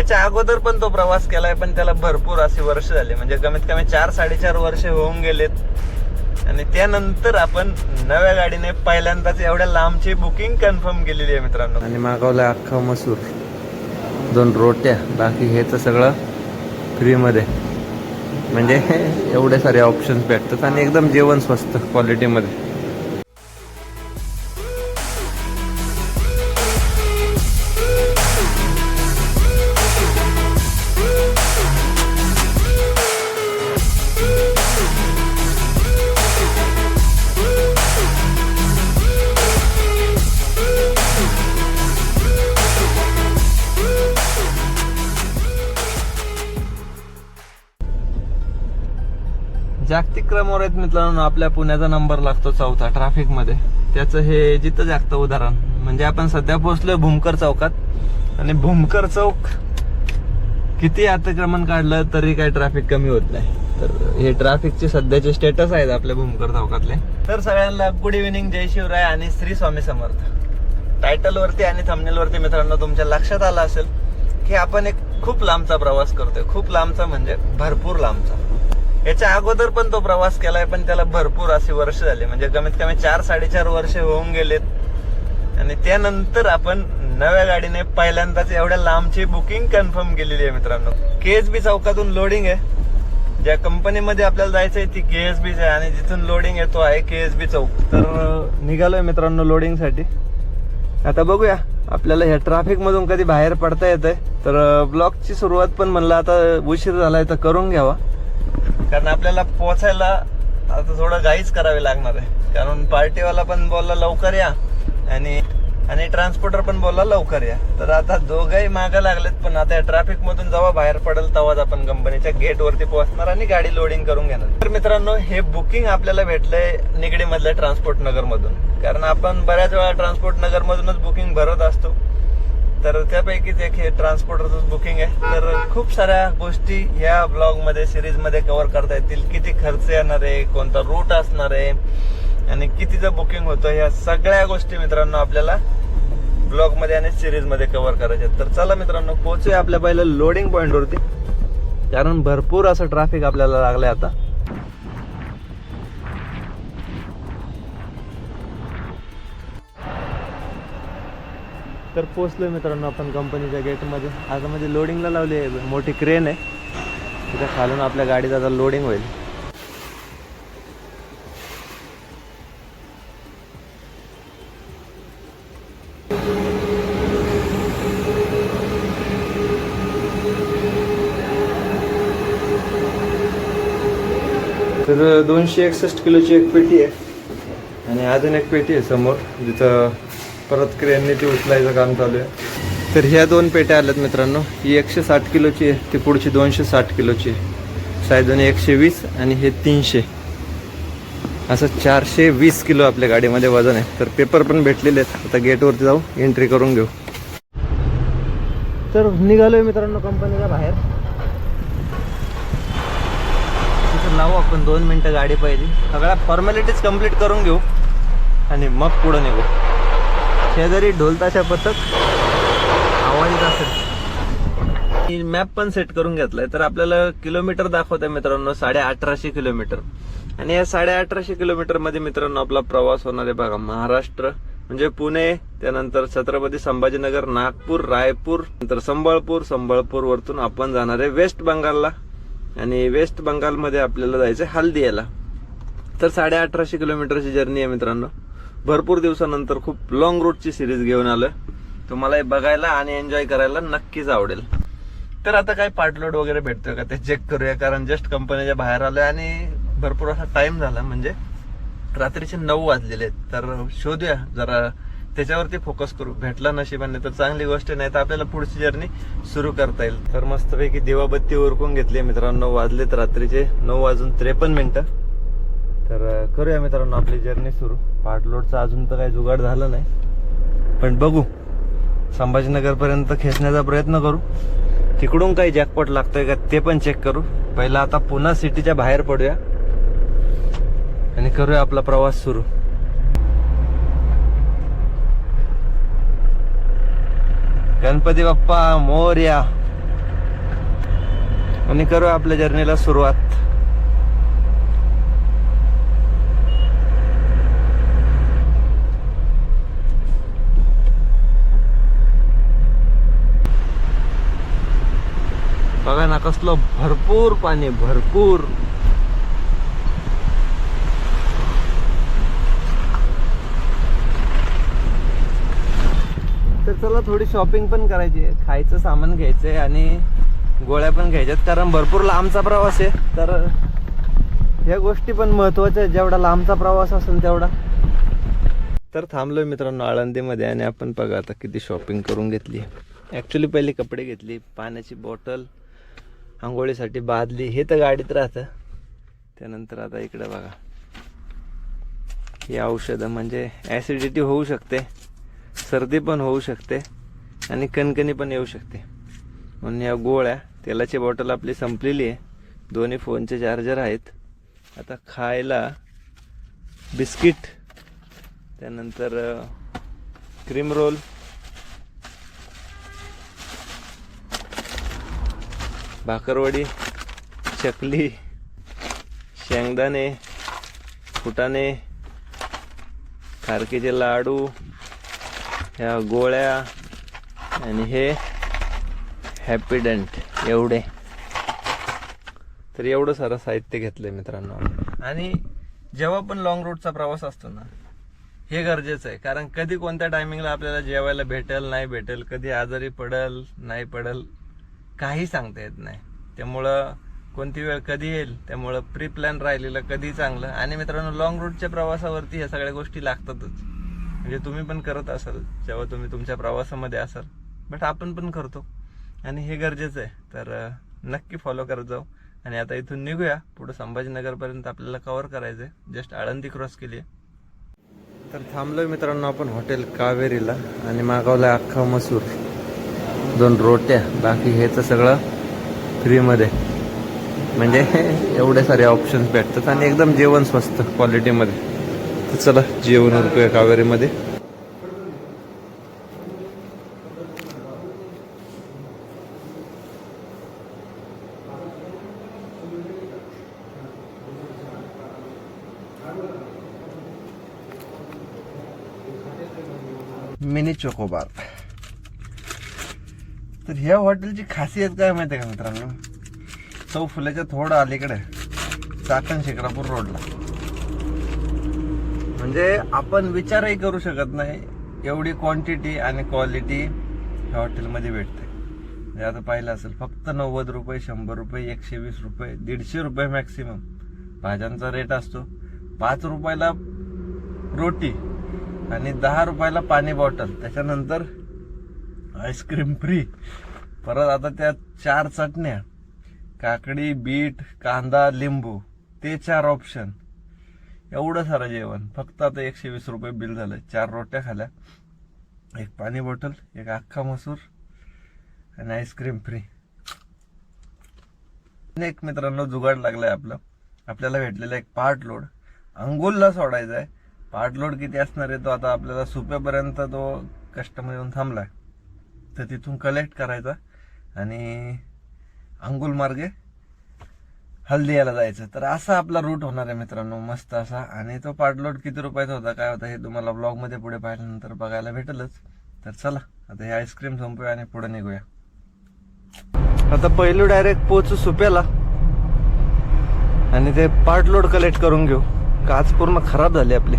याच्या अगोदर पण तो प्रवास केलाय पण त्याला भरपूर अशी वर्ष झाले. म्हणजे कमीत कमी चार साडेचार वर्ष होऊन गेलेत. आणि त्यानंतर आपण नव्या गाडीने पहिल्यांदाच एवढ्या लांबची बुकिंग कन्फर्म केलेली आहे मित्रांनो. आणि मागवलं अख्खा मसूर. दोन रोट्या. बाकी हे तर सगळं फ्रीमध्ये म्हणजे एवढे सारे ऑप्शन्स भेटतात आणि एकदम जेवण स्वस्त क्वालिटीमध्ये जागतिक क्रमवार आहेत मित्रांनो आपल्या पुण्याचा नंबर लागतो चौथा ट्रॅफिकमध्ये. त्याचं हे जिथं जागतं उदाहरण. म्हणजे आपण सध्या पोहोचलोय भूमकर चौकात. आणि भूमकर चौक किती अतिक्रमण काढलं तरी काय ट्रॅफिक कमी होत नाही. तर हे ट्रॅफिकचे सध्याचे स्टेटस आहेत आपल्या भूमकर चौकातले. तर सगळ्यांना गुड इव्हिनिंग जय शिवराय आणि श्री स्वामी समर्थ. टायटल वरती आणि थंबनेल वरती मित्रांनो तुमच्या लक्षात आलं असेल की आपण एक खूप लांबचा प्रवास करतोय. खूप लांबचा म्हणजे भरपूर लांबचा. याच्या अगोदर पण तो प्रवास केलाय पण त्याला भरपूर अशी वर्ष झाले. म्हणजे कमीत कमी चार साडेचार वर्ष होऊन गेलेत. आणि त्यानंतर आपण नव्या गाडीने पहिल्यांदाच एवढ्या लांबची बुकिंग कन्फर्म केलेली आहे मित्रांनो. केएसबी चौकातून लोडिंग आहे. ज्या कंपनीमध्ये आपल्याला जायचं आहे ती केएसबीच आहे आणि जिथून लोडिंग आहे तो आहे केएसबी चौक. तर निघालोय मित्रांनो लोडिंगसाठी आता बघूया. आपल्याला ह्या ट्रॅफिक मधून कधी बाहेर पडता येतंय. तर ब्लॉकची सुरुवात पण म्हणलं आता उशीर झालाय तर करून घ्यावा. कारण आपल्याला पोचायला आता थोडं घाईच करावी लागणार आहे. कारण पार्टीवाला पण बोलला लवकर या. आणि आणि ट्रान्सपोर्टर पण बोलला लवकर या. तर आता दोघंही मागं लागलेत पण आता या ट्रॅफिक मधून जेव्हा बाहेर पडेल तेव्हाच आपण कंपनीच्या गेट वरती पोहोचणार आणि गाडी लोडिंग करून घेणार. तर मित्रांनो हे बुकिंग आपल्याला भेटलंय निगडी मधल्या ट्रान्सपोर्ट नगर मधून कारण आपण बऱ्याच वेळा ट्रान्सपोर्ट नगर मधूनच बुकिंग भरत असतो. तर त्यापैकीच एक हे ट्रान्सपोर्टरचं बुकिंग आहे. तर खूप साऱ्या गोष्टी ह्या ब्लॉगमध्ये सिरीजमध्ये कव्हर करता येतील. किती खर्च येणार आहे कोणता रूट असणार आहे आणि कितीचं बुकिंग होतं ह्या सगळ्या गोष्टी मित्रांनो आपल्याला ब्लॉगमध्ये आणि सिरीजमध्ये कव्हर करायचे तर चला मित्रांनो पोहोचूया आपल्या पहिलं लोडिंग पॉईंट वरती. कारण भरपूर असं ट्रॅफिक आपल्याला लागलंय आता. तर पोचलोय मित्रांनो आपण कंपनीच्या गेटमध्ये. आता म्हणजे लोडिंगला लावली आहे. मोठी क्रेन आहे. तिथे खालून आपल्या गाडीचं आता लोडिंग होईल. तर दोनशे एकसष्ट किलोची एक पेटी आहे. आणि अजून एक पेटी आहे समोर जिथं परत क्रेनने ती उचलायचं काम चालू आहे. तर ह्या दोन पेट्या आल्यात मित्रांनो. ही एकशे साठ किलोची आहे ती पुढची दोनशे साठ किलोची आहे. सायदोनी एकशे वीस आणि हे तीनशे. असं चारशे वीस किलो आपल्या गाडीमध्ये वजन आहे. तर पेपर पण भेटलेले आहेत. आता गेटवरती जाऊ एंट्री करून घेऊ. तर निघालोय मित्रांनो कंपनीच्या बाहेर. तिथं लावू आपण दोन मिनटं गाडी पाहिजे सगळ्या फॉर्मॅलिटीज कंप्लीट करून घेऊ. आणि मग पुढं निघू. शेजारी ढोलताशा पथक आवाज येत असेल. मॅप पण सेट करून घेतलाय तर आपल्याला किलोमीटर दाखवत आहे मित्रांनो साडे अठराशे किलोमीटर आणि या साडे अठराशे किलोमीटरमध्ये मित्रांनो आपला प्रवास होणार आहे बघा महाराष्ट्र म्हणजे पुणे त्यानंतर छत्रपती संभाजीनगर नागपूर रायपूर नंतर संबळपूर संबळपूर वरतून आपण जाणार आहे वेस्ट बंगालला. आणि वेस्ट बंगालमध्ये आपल्याला जायचं आहे हल्दियाला. तर साडे अठराशे किलोमीटरची जर्नी आहे मित्रांनो. भरपूर दिवसानंतर खूप लॉंग रूटची सिरीज घेऊन आलोय. तुम्हाला हे बघायला आणि एन्जॉय करायला नक्कीच आवडेल. तर आता काय पार्टलोड वगैरे भेटतोय का ते चेक करूया कारण जस्ट कंपनीच्या बाहेर आलोय आणि भरपूर असा टाइम झाला. म्हणजे रात्रीचे नऊ वाजलेले आहेत. तर शोधूया जरा त्याच्यावरती फोकस करू. भेटला नशिबाने तर चांगली गोष्ट नाही तर आपल्याला पुढची जर्नी सुरू करता येईल. तर मस्तपैकी दिवाबत्ती उरकून घेतली मित्रांनो. वाजलेत रात्रीचे नऊ वाजून त्रेपन्न मिनिटं. तर करूया मित्रांनो आपली जर्नी सुरू. पार्टलोडचा अजून तर काही जुगाड झालं नाही. पण बघू. संभाजीनगर पर्यंत खेचण्याचा प्रयत्न करू. तिकडून काही जॅकपॉट लागतोय का ते पण चेक करू. पहिला आता पुन्हा सिटीच्या बाहेर पडूया. आणि करूया आपला प्रवास सुरू. गणपती बाप्पा मोर्या. आणि करूया आपल्या जर्नीला सुरुवात. बघा ना कसलं भरपूर पाणी भरपूर. तर चला थोडी शॉपिंग पण करायची आहे. खायचं सामान घ्यायचंय आणि गोळ्या पण घ्यायच्यात. कारण भरपूर लांबचा प्रवास आहे. तर ह्या गोष्टी पण महत्त्वाच्या आहेत. जेवढा लांबचा प्रवास असेल तेवढा. तर थांबलोय मित्रांनो आळंदीमध्ये आणि आपण बघा आता किती शॉपिंग करून घेतली. ॲक्च्युली पहिले कपडे घेतली. पाण्याची बॉटल आंघोळीसाठी बादली हे तर गाडीत राहतं. त्यानंतर आता इकडं बघा. ही औषधं म्हणजे ॲसिडिटी होऊ शकते सर्दी पण होऊ शकते आणि कणकणी पण येऊ शकते. म्हणून या गोळ्या तेलाची बॉटल आपली संपलेली आहे. दोन्ही फोनचे चार्जर आहेत. आता खायला बिस्किट त्यानंतर क्रीम रोल भाकरवडी चकली शेंगदाणे फुटाणे खारकीचे लाडू ह्या गोळ्या आणि हे हॅपीडंट एवढे. तर एवढं सारं साहित्य घेतलंय मित्रांनो आणि जेव्हा पण लॉंग रूटचा प्रवास असतो ना हे गरजेचं आहे. कारण कधी कोणत्या टायमिंगला आपल्याला जेवायला भेटेल नाही भेटेल कधी आजारी पडल नाही पडल काही सांगता येत नाही. त्यामुळं कोणती वेळ कधी येईल त्यामुळं प्री प्लॅन राहिलेलं कधी चांगलं आणि मित्रांनो लॉंग रूटच्या प्रवासावरती ह्या सगळ्या गोष्टी लागतातच. म्हणजे तुम्ही पण करत असाल जेव्हा तुम्ही तुमच्या प्रवासामध्ये असाल बट आपण पण करतो. आणि हे गरजेचं आहे. तर नक्की फॉलो करत जाऊ. आणि आता इथून निघूया. पुढे संभाजीनगरपर्यंत आपल्याला कव्हर करायचं आहे जस्ट आळंदी क्रॉस केली आहे तर थांबलोय मित्रांनो आपण हॉटेल कावेरीला आणि मागवलाय अख्खा मसूर. दोन रोट्या बाकी ह्याचं सगळं फ्रीमध्ये. म्हणजे एवढे सारे ऑप्शन्स भेटतात आणि एकदम जेवण स्वस्त क्वालिटीमध्ये तर चला जेवण उरकूया कावेरीमध्ये. Mini chocobar. ह्या हॉटेलची खासियत काय माहिती आहे का मित्रांनो? चौ फुल्याच्या थोडं अलीकडे चाकण शेकरापूर रोडला. म्हणजे आपण विचारही करू शकत नाही एवढी क्वांटिटी आणि क्वालिटी ह्या हॉटेलमध्ये भेटते. म्हणजे आता पाहिलं असेल फक्त नव्वद रुपये शंभर रुपये एकशे वीस रुपये दीडशे रुपये मॅक्सिमम भाज्यांचा रेट असतो. पाच रुपयाला रोटी आणि दहा रुपयाला पाणी बॉटल त्याच्यानंतर आईस्क्रीम फ्री परत आता त्या चार चटण्या काकडी बीट कांदा लिंबू ते चार ऑप्शन एवढं सारं जेवण. फक्त आता एकशे वीस रुपये बिल झालं. चार रोट्या खाल्या. एक पाणी बॉटल एक अख्खा मसूर आणि आईस्क्रीम फ्री एक मित्रांनो जुगाड लागलाय आपलं. आपल्याला भेटलेला एक पार्ट लोड अंगुलला सोडायचा आहे. पार्ट लोड किती असणार आहे तो आता आपल्याला सुप्यापर्यंत तो कस्टमर येऊन थांबलाय. तर तिथून कलेक्ट करायचा. आणि अंगुल मार्गे हल्दियाला जायचं. तर असा आपला रूट होणार आहे मित्रांनो मस्त असा. आणि तो पार्टलोड किती रुपयाचा होता काय होता हे तुम्हाला ब्लॉगमध्ये पुढे पाहिल्यानंतर बघायला भेटलच. तर चला आता हे आईस्क्रीम संपूया आणि पुढे निघूया. आता पहिलं डायरेक्ट पोचू सुप्याला. आणि ते पार्टलोड कलेक्ट करून घेऊ. काच पूर्ण खराब झाली आपली.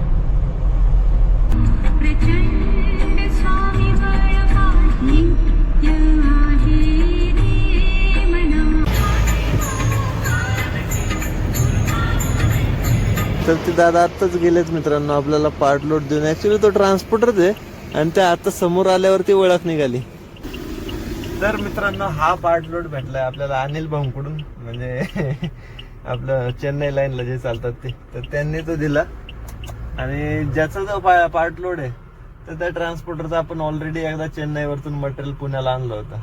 तर ते दादा आत्ताच गेलेच मित्रांनो. आपल्याला पार्ट लोड देऊन. ऍक्च्युली तो ट्रान्सपोर्टरच आहे आणि त्या आता समोर आल्यावरती ओळख निघाली. तर मित्रांनो हा पार्ट लोड भेटलाय आपल्याला अनिल भाऊंकडून. म्हणजे आपलं चेन्नई लाईनला जे चालतात ते. तर त्यांनी तो दिला. आणि ज्याचा जो पार्ट लोड आहे तर त्या ट्रान्सपोर्टरचा आपण ऑलरेडी एकदा चेन्नईवरतून मटेरियल पुण्याला आणलं होतं.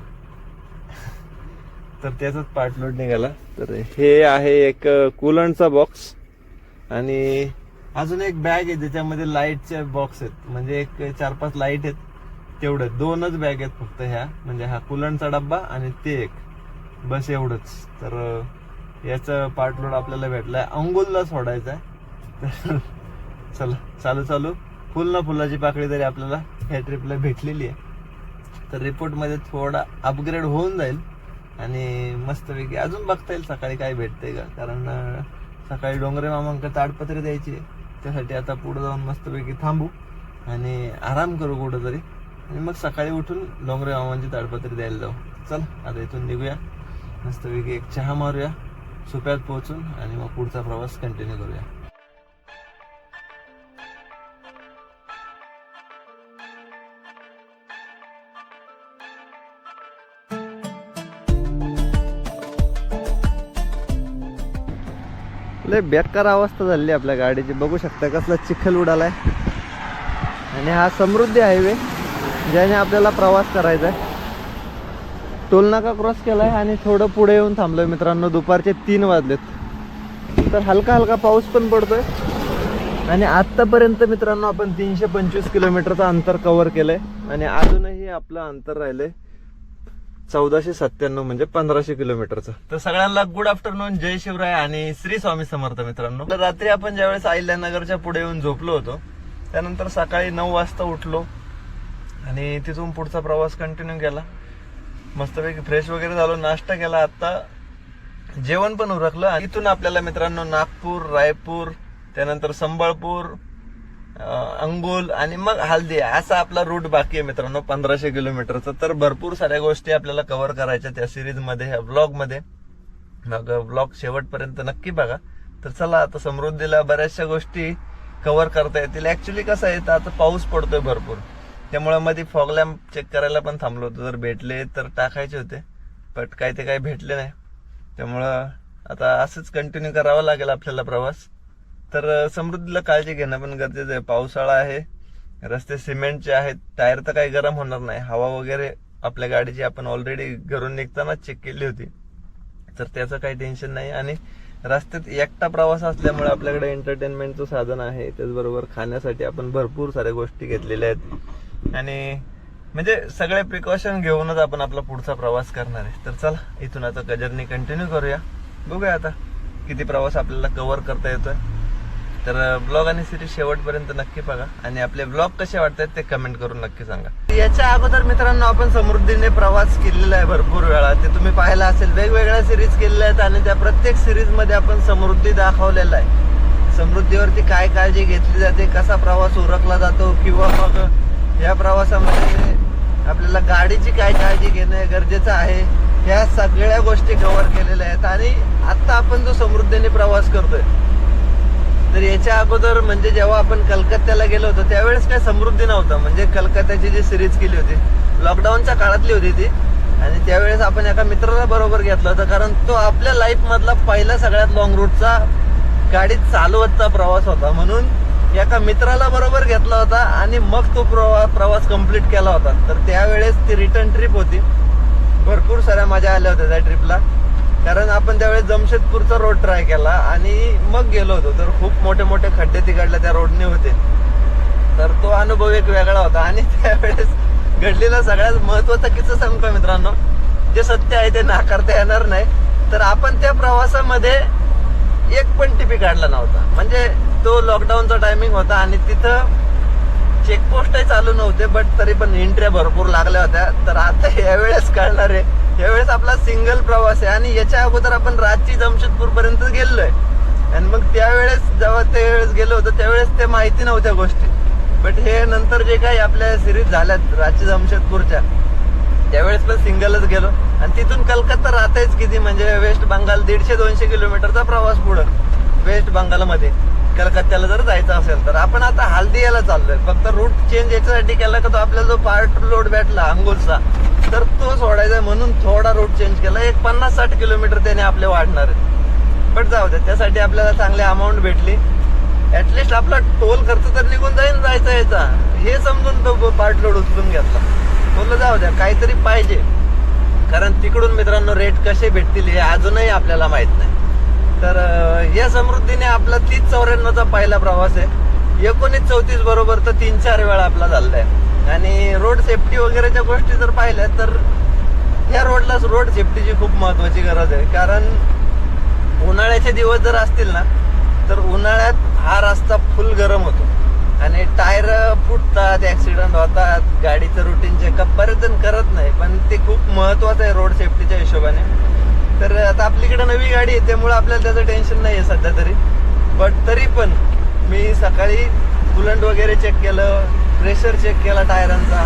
तर त्याचाच पार्ट लोड निघाला. तर हे आहे एक कुलंटचा बॉक्स आणि अजून एक बॅग आहे ज्याच्यामध्ये लाईटचे बॉक्स आहेत. म्हणजे एक चार पाच लाइट आहेत. तेवढे. दोनच बॅग आहेत फक्त ह्या. म्हणजे हा कुलंटचा डब्बा आणि ते एक. बस एवढंच. तर याचं पार्ट लोड आपल्याला भेटलाय. अंगुलला सोडायचा आहे. तर चला चालू चालू. फुल ना फुलाची पाकळी तरी आपल्याला ह्या ट्रिपला भेटलेली आहे. तर रिपोर्टमध्ये थोडा अपग्रेड होऊन जाईल. आणि मस्तपैकी अजून बघता येईल सकाळी काय भेटतंय का. कारण सकाळी डोंगरे मामांकडे ताडपत्रे द्यायची त्यासाठी आता पुढे जाऊन मस्तपैकी थांबू आणि आराम करू कुठंतरी. आणि मग सकाळी उठून डोंगरे मामांची ताडपत्री द्यायला जाऊ. चल आता इथून निघूया. मस्तपैकी एक चहा मारूया. सुप्यात पोहोचून आणि मग पुढचा प्रवास कंटिन्यू करूया. लय बेकार अवस्था झाली आपल्या गाडीची. बघू शकता कसला चिखल उडालाय. आणि हा समृद्धी हायवे ज्याने आपल्याला प्रवास करायचा आहे टोल नाका क्रॉस केलाय आणि थोडं पुढे येऊन थांबलोय मित्रांनो. दुपारचे तीन वाजलेत. तर हलका हलका पाऊस पण पडतोय. आणि आतापर्यंत मित्रांनो आपण तीनशे पंचवीस किलोमीटरचं अंतर कव्हर केलंय. आणि अजूनही आपलं अंतर राहिलंय. चौदाशे सत्त्याण्णव म्हणजे पंधराशे किलोमीटरचं. तर सगळ्यांना गुड आफ्टरनून जय शिवराय आणि श्री स्वामी समर्थ मित्रांनो. तर रात्री आपण ज्यावेळेस अहिल्यानगरच्या पुढे येऊन झोपलो होतो त्यानंतर सकाळी नऊ वाजता उठलो आणि तिथून पुढचा प्रवास कंटिन्यू केला. मस्तपैकी फ्रेश वगैरे झालो नाश्ता केला. आता जेवण पण उरकलं. इथून आपल्याला मित्रांनो नागपूर रायपूर त्यानंतर संबळपूर अं, आणि मग हल्दी. असा आपला रूट बाकी आहे मित्रांनो पंधराशे किलोमीटरचा. तर भरपूर साऱ्या गोष्टी आपल्याला कव्हर करायच्या त्या सिरीजमध्ये ह्या ब्लॉगमध्ये. मग ब्लॉग शेवटपर्यंत नक्की बघा. तर चला आता समृद्धीला बऱ्याचशा गोष्टी कव्हर करता येतील. ऍक्च्युली कसं आहे तर आता पाऊस पडतोय भरपूर. त्यामुळे मध्ये फॉग लॅम्प चेक करायला पण थांबलो होतो. जर भेटले तर टाकायचे होते. बट काय ते काही भेटले नाही. त्यामुळं आता असंच कंटिन्यू करावा लागेल आपल्याला प्रवास. तर समृद्धीला काळजी घेणं पण गरजेचं आहे. पावसाळा आहे रस्ते सिमेंटचे आहेत टायर तर काही गरम होणार नाही. हवा वगैरे आपल्या गाडीची आपण ऑलरेडी घरून निघतानाच चेक केली होती. तर त्याचं काही टेन्शन नाही. आणि रस्त्यात एकटा प्रवास असल्यामुळे आपल्याकडे एंटरटेनमेंटचं साधन आहे. त्याचबरोबर खाण्यासाठी आपण भरपूर साऱ्या गोष्टी घेतलेल्या आहेत. आणि म्हणजे सगळे प्रिकॉशन घेऊनच आपण आपला पुढचा प्रवास करणार आहे. तर चला इथून आता जर्नी कंटिन्यू करूया. बघूया आता किती प्रवास आपल्याला कव्हर करता येतोय. तर ब्लॉग आणि सिरीज शेवटपर्यंत नक्की बघा. आणि आपले ब्लॉग कसे वाटतात ते कमेंट करून नक्की सांगा. याच्या अगोदर मित्रांनो आपण समृद्धीने प्रवास केलेला आहे भरपूर वेळा. ते तुम्ही पाहिला असेल वेगवेगळ्या सिरीज केलेल्या आहेत आणि त्या प्रत्येक सिरीजमध्ये आपण समृद्धी दाखवलेला आहे. समृद्धीवरती काय काळजी घेतली जाते कसा प्रवास उरकला जातो किंवा मग या प्रवासामध्ये आपल्याला गाडीची काय काळजी घेणं गरजेचं आहे ह्या सगळ्या गोष्टी कव्हर केलेल्या आहेत. आणि आता आपण जो समृद्धीने प्रवास करतोय तर याच्या अगोदर म्हणजे जेव्हा आपण कलकत्त्याला गेलो होतो त्यावेळेस काय समृद्धी नव्हतं. म्हणजे कलकत्त्याची जी सिरीज केली होती लॉकडाऊनच्या काळातली होती ती. आणि त्यावेळेस आपण एका मित्राला बरोबर घेतलं होतं कारण तो आपल्या लाईफ मधला पहिला सगळ्यात लॉंग रूटचा गाडीत चालवतचा प्रवास होता. म्हणून एका मित्राला बरोबर घेतला होता आणि मग तो प्रवा- प्रवास कंप्लीट केला होता. तर त्यावेळेस ती रिटर्न ट्रिप होती. भरपूर साऱ्या मजा आल्या होत्या त्या ट्रिपला कारण आपण त्यावेळेस जमशेदपूरचा रोड ट्राय केला आणि मग गेलो होतो. तर खूप मोठे मोठे खड्डे तिकडल्या त्या रोडने होते. तर तो अनुभव एक वेगळा होता. आणि त्यावेळेस घडलेला सगळ्यात महत्त्वाचा किस्सा सांगतो का मित्रांनो. जे सत्य आहे ते नाकारता येणार नाही. तर आपण त्या प्रवासामध्ये एक पण टिपी काढला नव्हता. म्हणजे तो लॉकडाऊनचा टायमिंग होता आणि तिथं चेकपोस्टही चालू नव्हते बट तरी पण एंट्र्या भरपूर लागल्या होत्या. तर आता यावेळेस कळणार आहे यावेळेस आपला सिंगल प्रवास आहे. आणि याच्या अगोदर आपण रांची जमशेदपूर पर्यंत गेलोय. आणि मग त्यावेळेस जेव्हा त्यावेळेस गेलो होतो त्यावेळेस ते माहिती नव्हत्या गोष्टी. बट हे नंतर जे काही आपल्या सिरीज झाल्यात रांची जमशेदपूरच्या त्यावेळेस पण सिंगलच गेलो. आणि तिथून कलकत्ता राहतेच किती? म्हणजे वेस्ट बंगाल दीडशे दोनशे किलोमीटरचा प्रवास पुढं. वेस्ट बंगालमध्ये. कलकत्त्याला जर जायचं असेल तर. आपण आता हल्दियाला चाललोय. फक्त रूट चेंज याच्यासाठी केला का तो आपल्याला जो पार्ट लोड भेटला अंगोलचा तर तो सोडायचा आहे म्हणून थोडा रोड चेंज केला. एक पन्नास साठ किलोमीटर त्याने आपले वाढणार आहेत बट जाऊ दे त्यासाठी आपल्याला चांगली अमाऊंट भेटली. ऍटलिस्ट आपला टोल खर्च तर निघून जाईन जायचा यायचा हे समजून तो पार्ट लोड उचलून घेतला. बोललं जाऊ द्या काहीतरी पाहिजे. कारण तिकडून मित्रांनो रेट कसे भेटतील हे अजूनही आपल्याला माहीत नाही. तर या समृद्धीने आपला तीस चौऱ्याण्णवचा पहिला प्रवास आहे. एकोणीस चौतीस बरोबर तर तीन चार वेळा आपला झालेला आहे. आणि रोड सेफ्टी वगैरेच्या गोष्टी जर पाहिल्या तर या रोडला रोड सेफ्टीची खूप महत्वाची गरज आहे. कारण उन्हाळ्याचे दिवस जर असतील ना तर उन्हाळ्यात हा रस्ता फुल गरम होतो. आणि टायर फुटतात ॲक्सिडंट होतात गाडीचं रुटीन चेकअप बरेच जण करत नाही पण ते खूप महत्वाचं आहे रोड सेफ्टीच्या हिशोबाने. तर आता आपलीकडे नवी गाडी आहे त्यामुळे आपल्याला त्याचं टेन्शन नाही आहे सध्या तरी. बट तरी पण मी सकाळी कुलंट वगैरे चेक केलं प्रेशर चेक केला टायरांचा.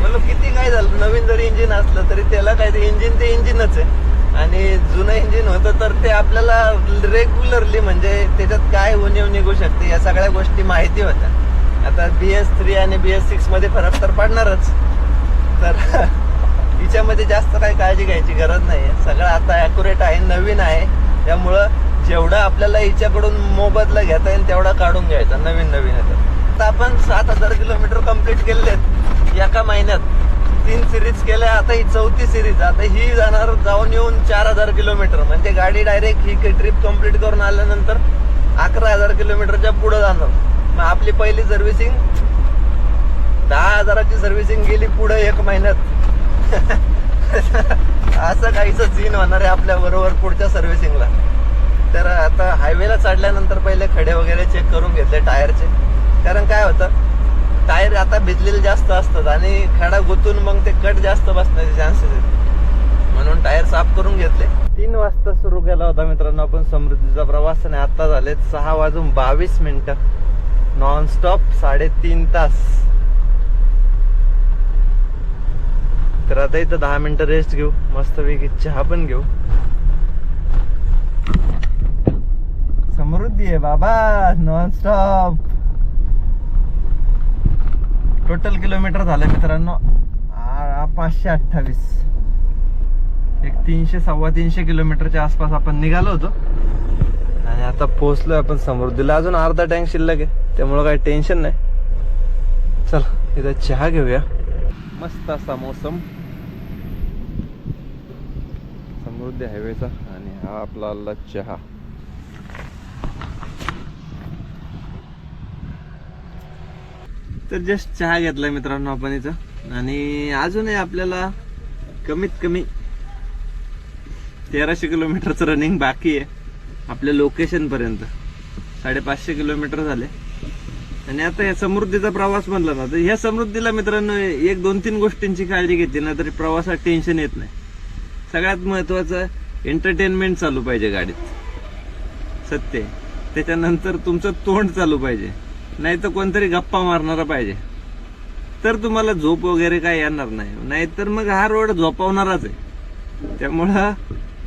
म्हणलं किती काय झालं नवीन जरी इंजिन असलं तरी त्याला काय ते इंजिन ते इंजिनच आहे. आणि जुनं इंजिन होतं तर ते आपल्याला रेग्युलरली म्हणजे त्याच्यात काय उणीव निघू शकते या सगळ्या गोष्टी माहिती होत्या. आता बी एस थ्री आणि बी एस सिक्समध्ये फरक तर पडणारच. तर हिच्यामध्ये जास्त काही काळजी घ्यायची गरज नाही सगळं आता अॅक्युरेट आहे नवीन आहे. त्यामुळं जेवढं आपल्याला हिच्याकडून मोबदला घेता येईल तेवढा काढून घ्यायचा नवीन नवीन आता आता आपण सात हजार किलोमीटर कंप्लीट केलेले आहेत एका महिन्यात. तीन सिरीज केल्या आता ही चौथी सिरीज आता ही जाणार जाऊन येऊन चार हजार किलोमीटर. म्हणजे गाडी डायरेक्ट ही ट्रिप कंप्लीट करून आल्यानंतर अकरा हजार किलोमीटरच्या पुढे जाणार. मग आपली पहिली सर्व्हिसिंग दहा हजाराची सर्व्हिसिंग गेली पुढे एक महिन्यात. असं काहीच सीन होणार आहे आपल्या बरोबर पुढच्या सर्व्हिसिंगला तर आता हायवेला चढल्यानंतर पहिले खडे वगैरे चेक करून घेतले टायरचे कारण काय होतं टायर आता भिजलेले जास्त असतात आणि खडा गुतून मग ते कट जास्त बसण्याचे चान्सेस आहेत. म्हणून टायर साफ करून घेतले. तीन वाजता सुरू केला होता मित्रांनो आपण समृद्धीचा प्रवास आणि आता झाले सहा वाजून बावीस मिनिटं. नॉन स्टॉप साडेतीन तास. तर आता इथं दहा मिनिटं रेस्ट घेऊ. मस्तपैकी चहा पण घेऊ. समृद्धी आहे बाबा. नॉन स्टॉप टोटल किलोमीटर झाले मित्रांनो. आ- पाचशे अठ्ठावीस. एक तीनशे सव्वा तीनशे किलोमीटरच्या आसपास आपण निघालो होतो. आणि आता पोहोचलोय आपण समृद्धीला अजून अर्धा टँक शिल्लक आहे. त्यामुळं काही टेन्शन नाही. चल इथं चहा घेऊया. मस्त असा मोसम. समृद्धी हायवेचा आणि हा आपला चहा. तर जस्ट चहा घेतलाय मित्रांनो आपण इथं. आणि अजूनही आपल्याला कमीत कमी तेराशे किलोमीटरचं रनिंग बाकी आहे. आपल्या लोकेशनपर्यंत साडेपाचशे किलोमीटर झाले. आणि आता या समृद्धीचा प्रवास म्हणला ना तर ह्या समृद्धीला मित्रांनो एक दोन तीन गोष्टींची काळजी घेतली ना तरी प्रवासात टेन्शन येत नाही. सगळ्यात महत्वाचं एंटरटेनमेंट चालू पाहिजे गाडीत. सत्य त्याच्यानंतर तुमचं तोंड चालू पाहिजे. नाही तर कोणतरी गप्पा मारणारा पाहिजे. तर तुम्हाला झोप वगैरे काय येणार नाही. नाहीतर मग हा रोड झोपवणाराच आहे. त्यामुळं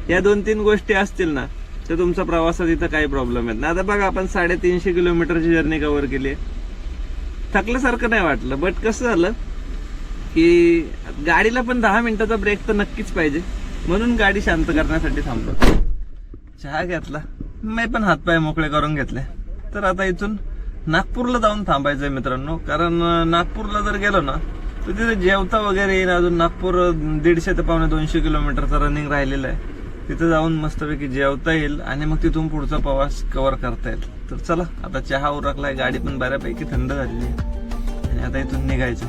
या दोन तीन गोष्टी असतील ना तर तुमचा प्रवासात इथं काही प्रॉब्लेम येत नाही. आता बघा आपण साडेतीनशे किलोमीटरची जर्नी कव्हर केली आहे. थकल्यासारखं नाही वाटलं बट कसं झालं की गाडीला पण दहा मिनिटाचा ब्रेक तर नक्कीच पाहिजे. म्हणून गाडी शांत करण्यासाठी थांबलो. चहा घेतला. मी पण हातपाय मोकळे करून घेतले. तर आता इथून नागपूरला जाऊन थांबायचंय मित्रांनो. कारण नागपूरला जर गेलो ना तर तिथे जेवता वगैरे येईल अजून नागपूर दीडशे ते पावणे दोनशे किलोमीटरचं रनिंग राहिलेलं आहे. तिथं जाऊन मस्तपैकी जेवता येईल आणि मग तिथून पुढचा प्रवास कव्हर करता येईल. तर चला आता चहा उरकलाय गाडी पण बऱ्यापैकी थंड झालेली आहे. आणि आता इथून निघायचं.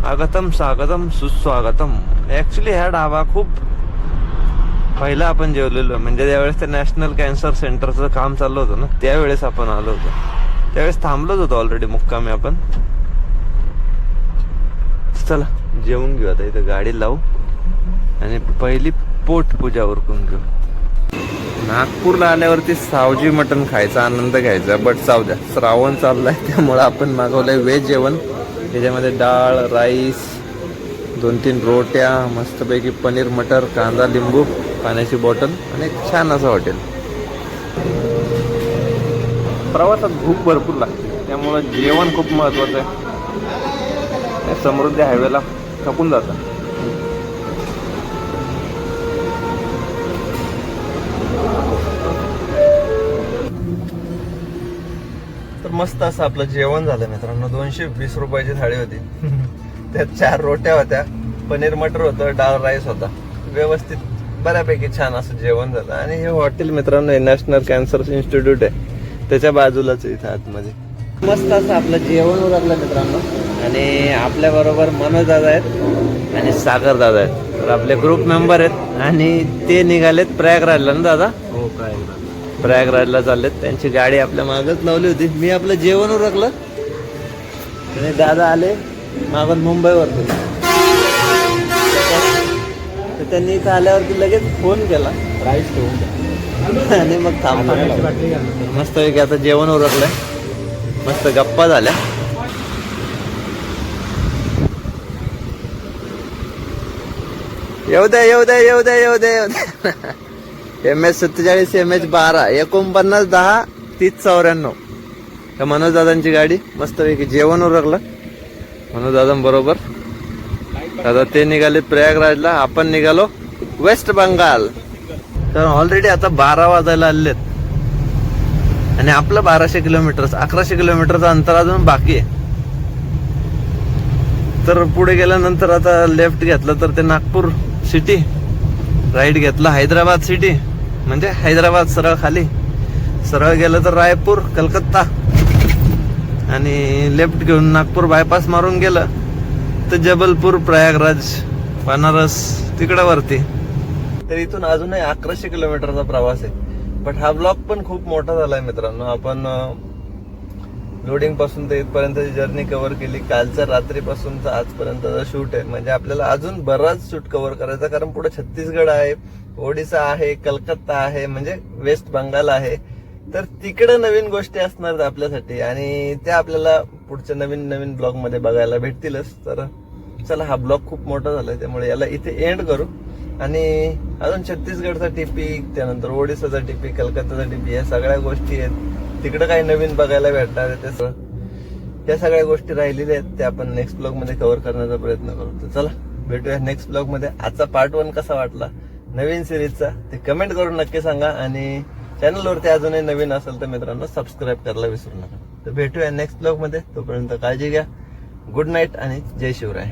स्वागतम स्वागतम सुस्वागतम. ऍक्च्युली ह्या डाबा खूप पहिला आपण जेवलेलो. म्हणजे त्यावेळेस ते नॅशनल कॅन्सर सेंटरचं काम चाललं होतं ना त्यावेळेस आपण आलो होतो. त्यावेळेस थांबलोच होतो ऑलरेडी मुक्कामी आपण. चला जेवून घेऊ आता. इथं गाडी लावू आणि पहिली पोट पूजा उरकून घेऊ. नागपूरला आल्यावरती सावजी मटण खायचा आनंद घ्यायचा बट सावजा श्रावण चाललाय त्यामुळे आपण मागवलंय व्हेज जेवण. याच्यामध्ये डाळ राईस दोन तीन रोट्या मस्तपैकी पनीर मटर कांदा लिंबू पाण्याची बॉटल आणि एक छान असं हॉटेल. प्रवासात भूक भरपूर लागते. त्यामुळं जेवण खूप महत्त्वाचं आहे. समृद्धी हायवेला थकून जातं मस्त असं आपलं जेवण झालं मित्रांनो. दोनशे वीस रुपयाची थाळी होती. त्यात चार रोट्या होत्या. पनीर मटर होतं डाळ राईस होता. व्यवस्थित बऱ्यापैकी छान असं जेवण झालं. आणि हे हॉटेल मित्रांनो नॅशनल कॅन्सर इन्स्टिट्यूट आहे. त्याच्या बाजूलाच इथं आतमध्ये. मस्त असं आपलं जेवण उरकलं मित्रांनो. आणि आपल्या बरोबर मनोज दादा आहेत आणि सागर दादा आहेत. तर आपले ग्रुप मेंबर आहेत आणि ते निघालेत प्रयागराजला ना दादा? हो प्रयागराज. प्रयागराजला चाललेत. त्यांची गाडी आपल्या मागच लावली होती. मी आपलं जेवण उरकलं. आणि दादा आले मागून मुंबईवरती. तर त्यांनी इथं आल्यावरती लगेच फोन केला. राईस ठेवून आणि मग थांबलो. मस्त पैकी आता जेवण उरकलंय. मस्त गप्पा झाल्या. येऊ द्या येऊ द्या येऊ द्या येऊ द्या येऊ द्या एम एच सत्तेचाळीस एम एच बारा एकोणपन्नास दहा तीस चौऱ्याण्णव. त्या मनोज दादांची गाडी मस्तपैकी जेवण उरकलं. मनोज दादांबरोबर आता ते निघाले प्रयागराजला. आपण निघालो वेस्ट बंगाल. तर ऑलरेडी आता बारा वाजायला आलेत आणि आपलं बाराशे किलोमीटर अकराशे किलोमीटरचं अंतर अजून बाकी आहे. तर पुढे गेल्यानंतर आता लेफ्ट घेतलं तर ते नागपूर सिटी राईट घेतलं हैदराबाद सिटी म्हणजे हैदराबाद सरळ खाली. सरळ गेलं तर रायपूर कलकत्ता. आणि लेफ्ट घेऊन नागपूर बायपास मारून गेलं तर जबलपूर प्रयागराज बनारस तिकडं वरती. तर इथून अजूनही अकराशे किलोमीटरचा प्रवास आहे. बट हा ब्लॉक पण खूप मोठा झालाय मित्रांनो. आपण लोडिंगपासून ते इथपर्यंतची जर्नी कव्हर केली. कालच्या रात्रीपासूनचा आजपर्यंतचा शूट आहे. म्हणजे आपल्याला अजून बराच शूट कव्हर करायचा कारण पुढे छत्तीसगड आहे ओडिसा आहे कलकत्ता आहे म्हणजे वेस्ट बंगाल आहे. तर तिकडे नवीन गोष्टी असणार आपल्यासाठी. आणि त्या आपल्याला पुढच्या नवीन नवीन ब्लॉगमध्ये बघायला भेटतीलच. तर चला हा ब्लॉग खूप मोठा झालाय. त्यामुळे याला इथे एंड करू. आणि अजून छत्तीसगडचा टिपी त्यानंतर ओडिसाचा टिपी कलकत्ताचा टिपी या सगळ्या गोष्टी आहेत. तिकडं काही नवीन बघायला भेटणार आहे त्याचं त्या सगळ्या गोष्टी राहिलेल्या आहेत त्या आपण नेक्स्ट ब्लॉगमध्ये कव्हर करण्याचा प्रयत्न करू. तर चला भेटूया नेक्स्ट ब्लॉगमध्ये. आजचा पार्ट वन कसा वाटला? नवीन सिरीजचा ते कमेंट करून नक्की सांगा. आणि चॅनलवरती अजूनही नवीन असेल तर मित्रांनो सबस्क्राईब करायला विसरू नका. तर भेटूया नेक्स्ट ब्लॉगमध्ये. तोपर्यंत काळजी घ्या. गुड नाईट आणि जय शिवराय.